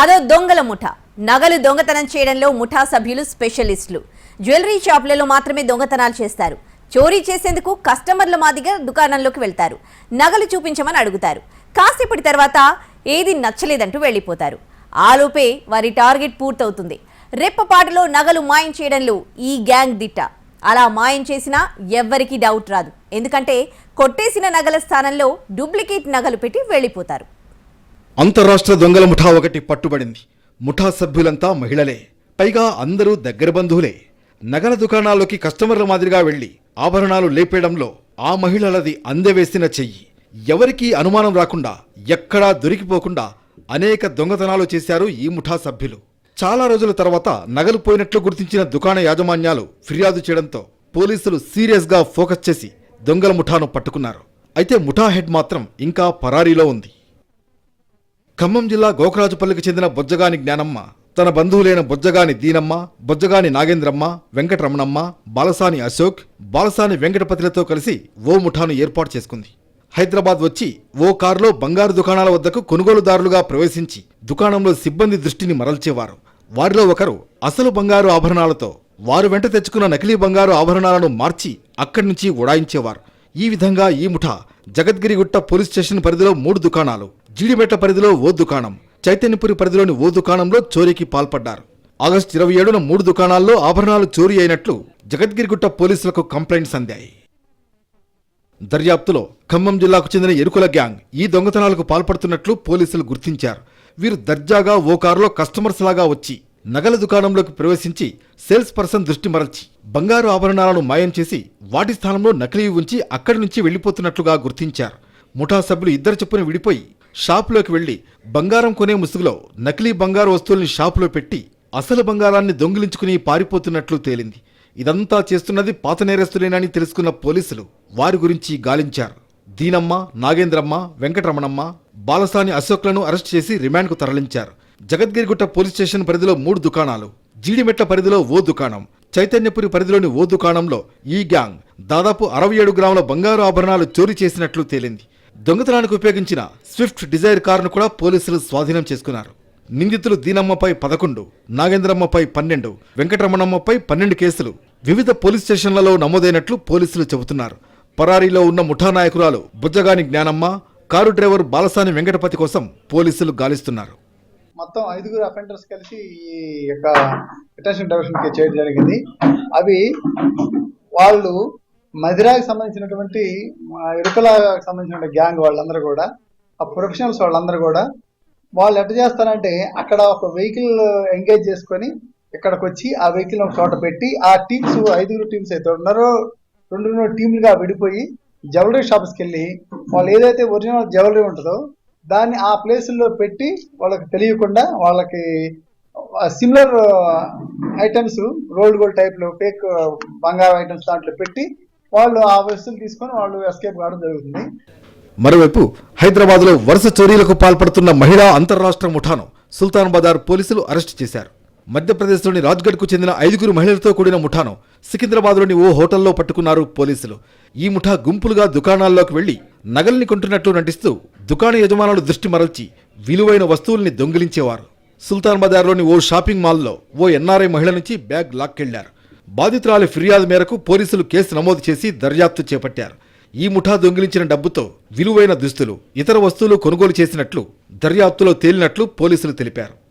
అదో దొంగల ముఠ. నగలు దొంగతనం చేయడంలో ముఠా సభ్యులు స్పెషలిస్టులు. జ్యువెలరీ షాపులలో మాత్రమే దొంగతనాలు చేస్తారు. చోరీ చేసేందుకు కస్టమర్ల మాదిగా దుకాణంలోకి వెళ్తారు. నగలు చూపించమని అడుగుతారు. కాసేపటి తర్వాత ఏది నచ్చలేదంటూ వెళ్ళిపోతారు. ఆలోపే వారి టార్గెట్ పూర్తవుతుంది. రెప్పపాటులో నగలు మాయం చేయడంలో ఈ గ్యాంగ్ దిట్ట. అలా మాయం చేసినా ఎవ్వరికీ డౌట్ రాదు. ఎందుకంటే కొట్టేసిన నగల స్థానంలో డూప్లికేట్ నగలు పెట్టి వెళ్ళిపోతారు. అంతరాష్ట్ర దొంగల ముఠా ఒకటి పట్టుబడింది. ముఠా సభ్యులంతా మహిళలే. పైగా అందరూ దగ్గర బంధువులే. నగల దుకాణాల్లోకి కస్టమర్ల మాదిరిగా వెళ్ళి ఆభరణాలు లేపేయడంలో ఆ మహిళలది అందవేసిన చెయ్యి. ఎవరికీ అనుమానం రాకుండా ఎక్కడా దొరికిపోకుండా అనేక దొంగతనాలు చేశారు ఈ ముఠా సభ్యులు. చాలా రోజుల తర్వాత నగలు పోయినట్లు గుర్తించిన దుకాణ యాజమాన్యాలు ఫిర్యాదు చేయడంతో పోలీసులు సీరియస్గా ఫోకస్ చేసి దొంగల ముఠాను పట్టుకున్నారు. అయితే ముఠా హెడ్ మాత్రం ఇంకా పరారీలో ఉంది. ఖమ్మం జిల్లా గోకరాజుపల్లికి చెందిన బొజ్జగాని జ్ఞానమ్మ తన బంధువులైన బొజ్జగాని దీనమ్మ బొజ్జగాని నాగేంద్రమ్మ వెంకటరమణమ్మ బాలసాని అశోక్ బాలసాని వెంకటపతిలతో కలిసి ఓ ముఠాను ఏర్పాటు చేసుకుంది. హైదరాబాద్ వచ్చి ఓ కారులో బంగారు దుకాణాల వద్దకు కొనుగోలుదారులుగా ప్రవేశించి దుకాణంలో సిబ్బంది దృష్టిని మరల్చేవారు. వారిలో ఒకరు అసలు బంగారు ఆభరణాలతో వారు వెంట తెచ్చుకున్న నకిలీ బంగారు ఆభరణాలను మార్చి అక్కడి నుంచి ఉడాయించేవారు. ఈ విధంగా ఈ ముఠా జగద్గిరిగుట్ట పోలీస్ స్టేషన్ పరిధిలో మూడు దుకాణాలు జీడిమెట్ల పరిధిలో ఓ దుకాణం చైతన్యపురి పరిధిలోని ఓ దుకాణంలో చోరీకి పాల్పడ్డారు. ఆగస్టు ఇరవై ఏడున మూడు దుకాణాల్లో ఆభరణాలు చోరీ అయినట్లు జగద్గిరిగుట్ట పోలీసులకు కంప్లైంట్స్ అందాయి. దర్యాప్తులో ఖమ్మం జిల్లాకు చెందిన ఎరుకుల గ్యాంగ్ ఈ దొంగతనాలకు పాల్పడుతున్నట్లు పోలీసులు గుర్తించారు. వీరు దర్జాగా ఓ కారులో కస్టమర్స్ లాగా వచ్చి నగల దుకాణంలోకి ప్రవేశించి సేల్స్ పర్సన్ దృష్టి మరల్చి బంగారు ఆభరణాలను మాయం చేసి వాటి స్థానంలో నకిలీ ఉంచి అక్కడి నుంచి వెళ్ళిపోతున్నట్లుగా గుర్తించారు. ముఠా సభ్యులు ఇద్దరు చెప్పున విడిపోయి షాపులోకి వెళ్ళి బంగారం కొనే ముసుగులో నకిలీ బంగారు వస్తువుల్ని షాపులో పెట్టి అసలు బంగారాన్ని దొంగిలించుకుని పారిపోతున్నట్లు తేలింది. ఇదంతా చేస్తున్నది పాత నేరస్తులేనని తెలుసుకున్న పోలీసులు వారి గురించి గాలించారు. దీనమ్మ నాగేంద్రమ్మ వెంకటరమణమ్మ బాలసాని అశోక్లను అరెస్ట్ చేసి రిమాండ్కు తరలించారు. జగద్గిరిగుట్ట పోలీస్ స్టేషన్ పరిధిలో మూడు దుకాణాలు జీడిమెట్ల పరిధిలో ఓ దుకాణం చైతన్యపురి పరిధిలోని ఓ దుకాణంలో ఈ గ్యాంగ్ దాదాపు అరవై ఏడు గ్రాముల బంగారు ఆభరణాలు చోరీ చేసినట్లు తేలింది. దొంగతనానికి ఉపయోగించిన స్విఫ్ట్ డిజైర్ కారును కూడా పోలీసులు స్వాధీనం చేసుకున్నారు. నిందితులు దీనమ్మపై పదకొండు నాగేంద్రమ్మపై పన్నెండు వెంకటరమణమ్మపై పన్నెండు కేసులు వివిధ పోలీస్ స్టేషన్లలో నమోదైనట్లు పోలీసులు చెబుతున్నారు. పరారీలో ఉన్న ముఠా నాయకురాలు బుజ్జగాని జ్ఞానమ్మ కారు డ్రైవర్ బాలసాని వెంకటపతి కోసం పోలీసులు గాలిస్తున్నారు. మొత్తం ఐదుగురు అఫెండర్స్ కలిసి ఈ యొక్క అటెన్షన్ డైవర్షన్కి చేయడం జరిగింది. అవి వాళ్ళు మదిరాకి సంబంధించినటువంటి ఇరుకలాకి సంబంధించిన గ్యాంగ్ వాళ్ళందరూ కూడా ఆ ప్రొఫెషనల్స్ వాళ్ళందరూ కూడా వాళ్ళు ఎట్ట చేస్తారంటే అక్కడ ఒక వెహికల్ ఎంగేజ్ చేసుకొని ఇక్కడికి వచ్చి ఆ వెహికల్ ఒక చోట పెట్టి ఆ టీమ్స్ ఐదుగురు టీమ్స్ అయితే ఉన్నారో రెండు రెండు టీంలుగా విడిపోయి జ్యువెలరీ షాప్స్కి వెళ్ళి వాళ్ళు ఏదైతే ఒరిజినల్ జ్యువెలరీ ఉంటుందో దాన్ని ఆ ప్లేసుల్లో పెట్టి వాళ్ళకి తెలియకుండా వాళ్ళకి సిమిలర్ ఐటమ్స్ రోల్డ్ గోల్డ్ టైప్లో ఫేక్ బంగారం ఐటమ్స్ దాంట్లో పెట్టి వాళ్ళు ఆ వస్తువులు తీసుకొని వాళ్ళు ఎస్కేప్ కావడం జరుగుతుంది. మరోవైపు హైదరాబాద్లో వరుస చోరీలకు పాల్పడుతున్న మహిళా అంతర్రాష్ట్ర ముఠాను సుల్తాన్ బజార్ పోలీసులు అరెస్టు చేశారు. మధ్యప్రదేశ్లోని రాజ్గఢ్కు చెందిన ఐదుగురు మహిళలతో కూడిన ముఠాను సికింద్రాబాద్లోని ఓ హోటల్లో పట్టుకున్నారు పోలీసులు. ఈ ముఠా గుంపులుగా దుకాణాల్లోకి వెళ్ళి నగల్ని కొంటున్నట్లు నటిస్తూ దుకాణ యజమానులు దృష్టి మరల్చి విలువైన వస్తువుల్ని దొంగిలించేవారు. సుల్తాన్ బజార్లోని ఓ షాపింగ్ మాల్లో ఓ ఎన్ఆర్ఐ మహిళ నుంచి బ్యాగ్ లాక్కెళ్ళారు. బాధితురాలి ఫిర్యాదు మేరకు పోలీసులు కేసు నమోదు చేసి దర్యాప్తు చేపట్టారు. ఈ ముఠా దొంగిలించిన డబ్బుతో విలువైన దుస్తులు ఇతర వస్తువులు కొనుగోలు చేసినట్లు దర్యాప్తులో తేలినట్లు పోలీసులు తెలిపారు.